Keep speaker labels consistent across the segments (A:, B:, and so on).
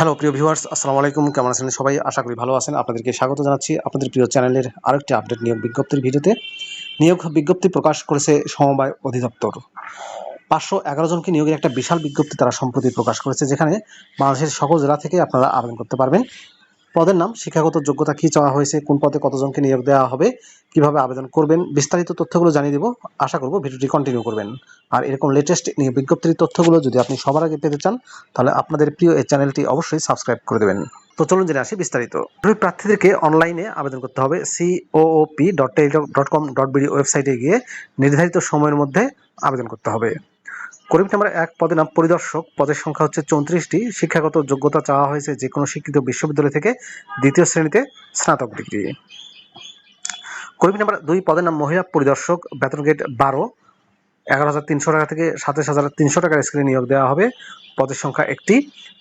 A: Hello, প্রিয় viewers, আসসালামু আলাইকুম। কেমন আছেন সবাই? আশা করি ভালো আছেন। আপনাদেরকে স্বাগত জানাচ্ছি আপনাদের প্রিয় চ্যানেলের আরেকটি আপডেট নিয়োগ বিজ্ঞপ্তির ভিডিওতে। নিয়োগ বিজ্ঞপ্তি প্রকাশ করেছে সমবায় অধিদপ্তর। পাঁচশো এগারো জনকে নিয়োগের একটা বিশাল বিজ্ঞপ্তি তারা সম্প্রতি প্রকাশ করেছে, যেখানে বাংলাদেশের সকল জেলা থেকে আপনারা আবেদন করতে পারবেন। পদের নাম, শিক্ষাগত যোগ্যতা কী চাওয়া হয়েছে, কোন পদে কতজনকে নিয়োগ দেওয়া হবে, কীভাবে আবেদন করবেন, বিস্তারিত তথ্যগুলো জানিয়ে দেবো। আশা করব ভিডিওটি কন্টিনিউ করবেন। আর এরকম লেটেস্ট নিয়োগ বিজ্ঞপ্তির তথ্যগুলো যদি আপনি সবার আগে পেতে চান, তাহলে আপনাদের প্রিয় এই চ্যানেলটি অবশ্যই সাবস্ক্রাইব করে দেবেন। তো চলুন জেনে আসি বিস্তারিত। প্রার্থীদেরকে অনলাইনে আবেদন করতে হবে। COOP dot Teletalk dot com dot BD ওয়েবসাইটে গিয়ে নির্ধারিত সময়ের মধ্যে আবেদন করতে হবে। কর্মী নাম্বার এক পদের নাম পরিদর্শক। পদের সংখ্যা হচ্ছে চৌত্রিশটি। শিক্ষাগত যোগ্যতা চাওয়া হয়েছে যে কোনো শিক্ষিত বিশ্ববিদ্যালয় থেকে দ্বিতীয় শ্রেণীতে স্নাতক ডিগ্রি। কর্মী নাম্বার দুই পদের নাম মহিলা পরিদর্শক। বেতন গেট বারো। এগারো হাজার তিনশো টাকা থেকে সাতাশ হাজার তিনশো টাকার স্কেলে নিয়োগ দেওয়া হবে। পদের সংখ্যা একটি।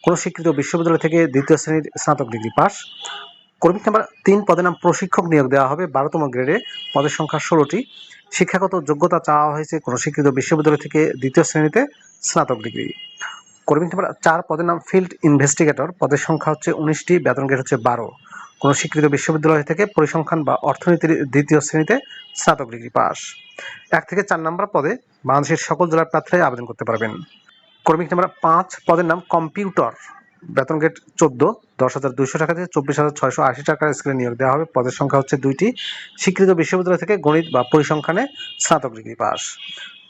A: কোনো স্বীকৃত বিশ্ববিদ্যালয় থেকে দ্বিতীয় শ্রেণির স্নাতক ডিগ্রি পাস। কর্মী নাম্বার তিন পদের নাম প্রশিক্ষক নিয়োগ দেওয়া হবে। বারোতম গ্রেডে পদের সংখ্যা ষোলোটি। শিক্ষাগত যোগ্যতা চাওয়া হয়েছে কোনো স্বীকৃত বিশ্ববিদ্যালয় থেকে দ্বিতীয় শ্রেণীতে স্নাতক ডিগ্রি। কর্মী নাম্বার চার পদের নাম ফিল্ড ইনভেস্টিগেটর। পদের সংখ্যা হচ্ছে উনিশটি, বেতন গেট হচ্ছে বারো। কোনো স্বীকৃত বিশ্ববিদ্যালয় থেকে পরিসংখ্যান বা অর্থনীতির দ্বিতীয় শ্রেণীতে স্নাতক ডিগ্রি পাস। এক থেকে চার নম্বর পদে বাংলাদেশের সকল জেলার প্রার্থীরাই আবেদন করতে পারবেন। কর্মী নাম্বার পাঁচ পদের নাম কম্পিউটার। বেতন গেট চোদ্দ, দশ হাজার দুইশো টাকা থেকে চব্বিশ হাজার ছয়শো আশি টাকার স্কেলে নিয়োগ দেওয়া হবে। পদের সংখ্যা হচ্ছে দুইটি। স্বীকৃত বিশ্ববিদ্যালয় থেকে গণিত বা পরিসংখ্যানে স্নাতক ডিগ্রি পাস।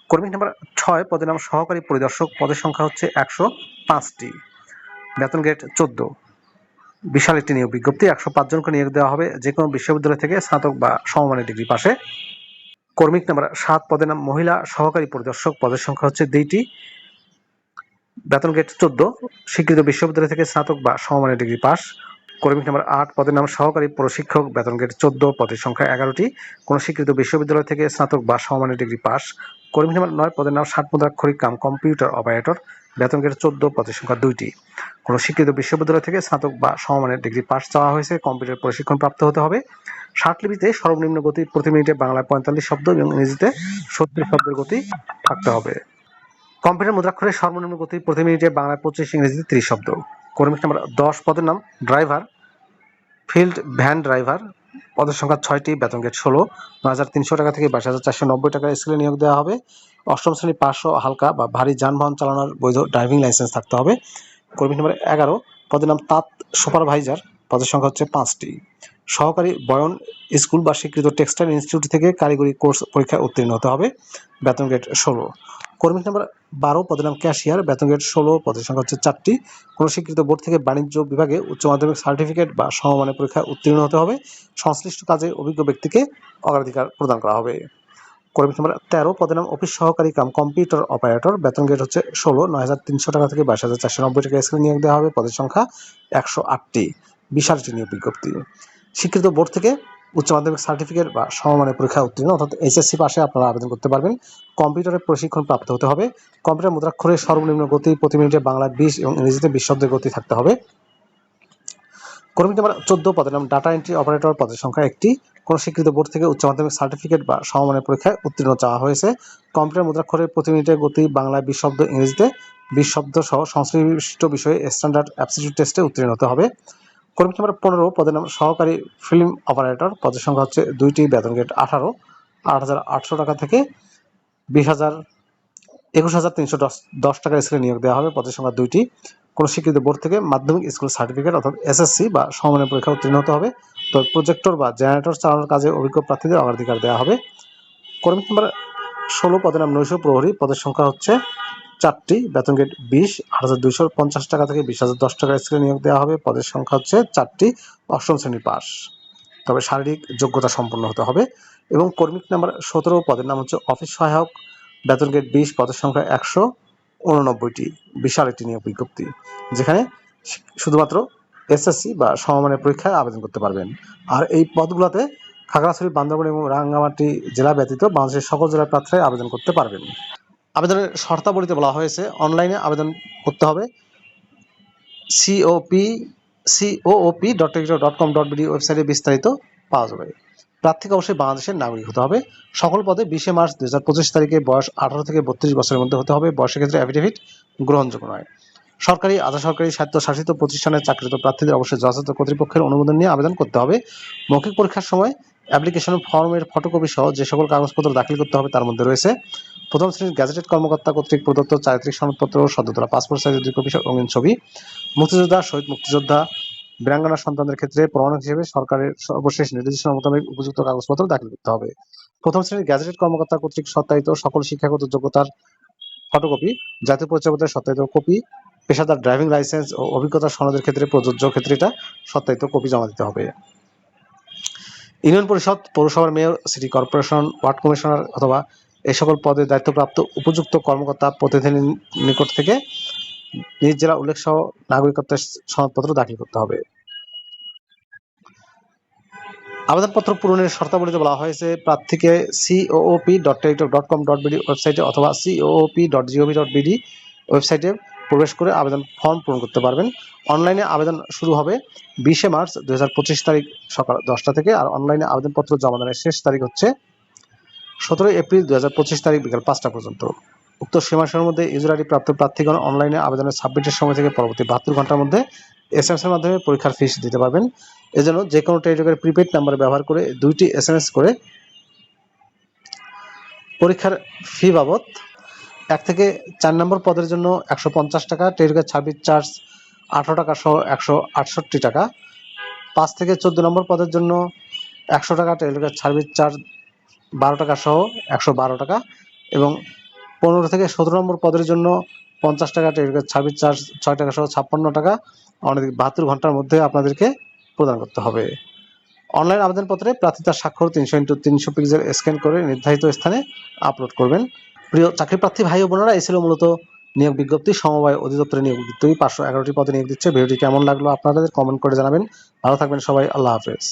A: কর্মী নাম্বার ছয় পদের নাম সহকারী পরিদর্শক। পদের সংখ্যা হচ্ছে একশো পাঁচটি। বেতন গেট চোদ্দ। বিশাল একটি নিয়োগ বিজ্ঞপ্তি। একশো পাঁচজনকে নিয়োগ দেওয়া হবে। যে কোনো বিশ্ববিদ্যালয় থেকে স্নাতক বা সমমানের ডিগ্রি পাশে। কর্মিক নাম্বার সাত পদের নাম মহিলা সহকারী পরিদর্শক। পদের সংখ্যা হচ্ছে দুইটি। বেতন গেট চোদ্দ, স্বীকৃত বিশ্ববিদ্যালয় থেকে স্নাতক বা সমমানের ডিগ্রি পাস। কর্মী নাম্বার আট, পদের নাম সহকারী প্রশিক্ষক, বেতন গেট চোদ্দ, পদের সংখ্যা এগারোটি। কোনো স্বীকৃত বিশ্ববিদ্যালয় থেকে স্নাতক বা সমমানের ডিগ্রি পাস। কর্মী নাম্বার নয়, পদের নাম ষাট মুদ্রাক্ষরিক কাম কম্পিউটার অপারেটর, বেতন গেট চোদ্দ, পদের সংখ্যা দুইটি। কোনো স্বীকৃত বিশ্ববিদ্যালয় থেকে স্নাতক বা সমমানের ডিগ্রি পাস চাওয়া হয়েছে, কম্পিউটার প্রশিক্ষণ প্রাপ্ত হতে হবে। ষাট লিপিতে সর্বনিম্ন গতি প্রতি মিনিটে বাংলায় পঁয়তাল্লিশ শব্দ এবং ইংরেজিতে সত্তর শব্দের গতি থাকতে হবে। কম্পিউটার মুদ্রাক্ষরের সর্বনিম্ন গতি প্রতি মিনিটে বাংলায় পঁচিশ ইংরেজিতে ত্রিশ শব্দ। কর্মী নাম্বার দশ পদের নাম ড্রাইভার, ফিল্ড ভ্যান ড্রাইভার, পদের সংখ্যা ছয়টি, বেতন গেট ষোলো, নয় হাজার তিনশো টাকা থেকে বাইশ হাজার চারশো নব্বই টাকার স্কেলে নিয়োগ দেওয়া হবে। অষ্টম শ্রেণি পাঁচশো হালকা বা ভারী যানবাহন চালানোর বৈধ ড্রাইভিং লাইসেন্স থাকতে হবে। কর্মী নাম্বার এগারো, পদের নাম তাঁত সুপারভাইজার, পদের সংখ্যা হচ্ছে পাঁচটি। সহকারী বয়ন স্কুল বা স্বীকৃত টেক্সটাইল ইনস্টিটিউট থেকে কারিগরি কোর্স পরীক্ষায় উত্তীর্ণ হতে হবে, বেতন গেট ষোলো। কর্মী নাম্বার বারো, পদের নাম ক্যাশিয়ার, বেতন গেট ষোলো, পদের সংখ্যা হচ্ছে চারটি। কোনো স্বীকৃত বোর্ড থেকে বাণিজ্য বিভাগে উচ্চ মাধ্যমিক সার্টিফিকেট বা সমমানের পরীক্ষায় উত্তীর্ণ হতে হবে। সংশ্লিষ্ট কাজে অভিজ্ঞ ব্যক্তিকে অগ্রাধিকার প্রদান করা হবে। কর্মী নাম্বার তেরো, পদের নাম অফিস সহকারী কাম কম্পিউটার অপারেটর, বেতন গেট হচ্ছে ষোলো, নয় হাজার তিনশো টাকা থেকে বাইশ হাজার চারশো নব্বই টাকা স্কেলে নিয়োগ দেওয়া হবে, পদের সংখ্যা একশো আটটি। বিশালটি নিয়োগ বিজ্ঞপ্তি। স্বীকৃত বোর্ড থেকে উচ্চ মাধ্যমিক সার্টিফিকেট বা সমমানের পরীক্ষা উত্তীর্ণ, অর্থাৎ এইচএসসি পাশে আপনারা আবেদন করতে পারবেন। কম্পিউটারের প্রশিক্ষণ প্রাপ্ত হতে হবে। কম্পিউটার মুদ্রাক্ষরের সর্বনিম্ন গতি প্রতি মিনিটে বাংলা, বিশ এবং ইংরেজিতে বিশ শব্দের গতি থাকতে হবে। কর্মী নাম্বার চোদ্দ পদের নাম ডাটা এন্ট্রি অপারেটর পদের সংখ্যা একটি। কোন স্বীকৃত বোর্ড থেকে উচ্চ মাধ্যমিক সার্টিফিকেট বা সমমানের পরীক্ষায় উত্তীর্ণ চাওয়া হয়েছে। কম্পিউটার মুদ্রাক্ষরের প্রতি মিনিটের গতি বাংলায় বিশ শব্দ, ইংরেজিতে বিশ শব্দ সহ সংশ্লিষ্ট বিষয়ে স্ট্যান্ডার্ড অ্যাপসিটিউড টেস্টে উত্তীর্ণ হতে হবে। কর্মী নাম্বার পনেরো, পদের নাম সহকারী ফিল্ম অপারেটর। পদের সংখ্যা হচ্ছে দুইটি, বেতন গেট আঠারো, আট হাজার আটশো টাকা থেকে বিশ হাজার একুশ হাজার তিনশো দশ টাকার স্কেলে নিয়োগ দেওয়া হবে। পদের সংখ্যা দুইটি। কোনো স্বীকৃত বোর্ড থেকে মাধ্যমিক স্কুল সার্টিফিকেট অর্থাৎ এসএসসি বা সমমানের পরীক্ষা উত্তীর্ণ হতে হবে। তো প্রজেক্টর বা জেনারেটর চালানোর কাজে অভিজ্ঞ প্রার্থীদের অগ্রাধিকার দেওয়া হবে। কর্মী নাম্বার ষোলো, পদের নাম নৈশ প্রহরী। পদের সংখ্যা হচ্ছে চারটি, বেতন গেট বিশ, আট হাজার দুইশো পঞ্চাশ টাকা থেকে বিশ হাজার দশ টাকা স্কেলে নিয়োগ দেওয়া হবে। পদের সংখ্যা হচ্ছে চারটি, অষ্টম শ্রেণি পাস তবে শারীরিক যোগ্যতা সম্পন্ন হতে হবে এবং কর্মিক নাম্বার সতেরো, পদের নাম হচ্ছে অফিস সহায়ক। বেতন গেট বিশ, পদের সংখ্যা একশো উননব্বইটি, বিশাল একটি নিয়োগ বিজ্ঞপ্তি, যেখানে শুধুমাত্র এসএসসি বা সমমানের পরীক্ষায় আবেদন করতে পারবেন। আর এই পদগুলোতে খাগড়াছড়ি, বান্দরবান এবং রাঙ্গামাটি জেলা ব্যতীত বাংলাদেশের সকল জেলার প্রার্থীরাই আবেদন করতে পারবেন। আবেদনের শর্তাবলীতে বলা হয়েছে, অনলাইনে আবেদন করতে হবে। COP COP dot dot com dot BD ওয়েবসাইটে বিস্তারিত পাওয়া যাবে। প্রার্থীকে অবশ্যই বাংলাদেশের নাগরিক হতে হবে। সকল পদে বিশে মার্চ দু হাজার পঁচিশ তারিখে বয়স আঠারো থেকে বত্রিশ বছরের মধ্যে হতে হবে। বয়সের ক্ষেত্রে অ্যাফিডেভিট গ্রহণযোগ্য নয়। সরকারি, আধা সরকারি স্বায়ত্তশাসিত প্রতিষ্ঠানের চাকরিত প্রার্থীদের অবশ্যই যথাযথ কর্তৃপক্ষের অনুমোদন নিয়ে আবেদন করতে হবে। মৌখিক পরীক্ষার সময় অ্যাপ্লিকেশন ফর্মের ফটোকপি সহ যে সকল কাগজপত্র দাখিল করতে হবে তার মধ্যে রয়েছে প্রথম শ্রেণির গ্যাজেটেড কর্মকর্তা কর্তৃক প্রদত্ত চারিত্রিক সনদপত্র সদ্যতলা পাসপোর্ট সাইজের দুই কপি রঙিন ছবি। মুক্তিযোদ্ধা, শহীদ মুক্তিযোদ্ধা, বীরাঙ্গনা সন্তানদের ক্ষেত্রে প্রমাণ হিসেবে সরকারের সর্বশেষ নির্দেশনা মোতাবেক উপযুক্ত কাগজপত্র দাখিল করতে হবে। প্রথম শ্রেণির গ্যাজেটেড কর্মকর্তা কর্তৃক সত্যায়িত সকল শিক্ষাগত যোগ্যতার ফটোকপি, জাতীয় পরিচয়পত্রের সত্যায়িত কপি, পেশাদার ড্রাইভিং লাইসেন্স ও অভিজ্ঞতা সনদের ক্ষেত্রে প্রযোজ্য ক্ষেত্রে এটা সত্যায়িত কপি জমা দিতে হবে। ইউনিয়ন পরিষদ, পৌরসভার mayor, city corporation, ward commissioner অথবা এই সকল পদে দায়িত্বপ্রাপ্ত উপযুক্ত কর্মকর্তা প্রতিনিধির নিকট থেকে নিজ জেলা উল্লেখ সহ নাগরিকত্বের সনদপত্র দাখিল করতে হবে। আবেদনপত্র পূরণের শর্তাবলীতে বলা হয়েছে, প্রার্থীকে COP dot Teletalk dot com dot BD ওয়েবসাইটে অথবা COP dot GOV dot BD ওয়েবসাইটে প্রবেশ করে আবেদন ফর্ম পূরণ করতে পারবেন। অনলাইনে আবেদন শুরু হবে বিশে মার্চ দুই হাজার পঁচিশ তারিখ সকাল দশটা থেকে, আর অনলাইনে আবেদনপত্র জমা দানের শেষ তারিখ হচ্ছে সতেরোই এপ্রিল দু হাজার পঁচিশ তারিখ বিকাল পাঁচটা পর্যন্ত। উক্ত সীমাসের মধ্যে ইউজার আইডি প্রাপ্ত প্রার্থীগণ অনলাইনে আবেদনের সাবমিটের সময় থেকে পরবর্তী বাহাত্তর ঘণ্টার মধ্যে এস এম এর মাধ্যমে পরীক্ষার ফিস দিতে পারবেন। এজন্য যে কোনো টেলিটকের প্রিপেড নাম্বার ব্যবহার করে দুইটি এস এম এস করে পরীক্ষার ফি বাবদ এক থেকে চার নম্বর পদের জন্য একশো পঞ্চাশ টাকা, টেলিটকের সার্ভিস চার্জ আঠারো টাকা সহ একশো আটষট্টি টাকা। পাঁচ থেকে চোদ্দ নম্বর পদের জন্য একশো টাকা, টেলিটকের সার্ভিস চার্জ বারো টাকা সহ একশো বারো টাকা এবং পনেরো থেকে সতেরো নম্বর পদের জন্য পঞ্চাশ টাকা ছাব্বিশ চার্জ ছয় টাকা সহ ছাপ্পান্ন টাকা আমাদের বাহাত্তর ঘণ্টার মধ্যে আপনাদেরকে প্রদান করতে হবে। অনলাইন আবেদনপত্রে প্রার্থী তার স্বাক্ষর তিনশো ইন্টু তিনশো পিক্সেল স্ক্যান করে নির্ধারিত স্থানে আপলোড করবেন। প্রিয় চাকরি প্রার্থী ভাই ও বোনেরা, এই ছিল মূলত নিয়োগ বিজ্ঞপ্তি। সমবায় অধিদপ্তরে নিয়োগ বিজ্ঞপ্তি। পাঁচশো এগারোটি পদে নিয়োগ দিচ্ছে। ভিডিওটি কেমন লাগল আপনাদের কমেন্ট করে জানাবেন। ভালো থাকবেন সবাই। আল্লাহ হাফেজ।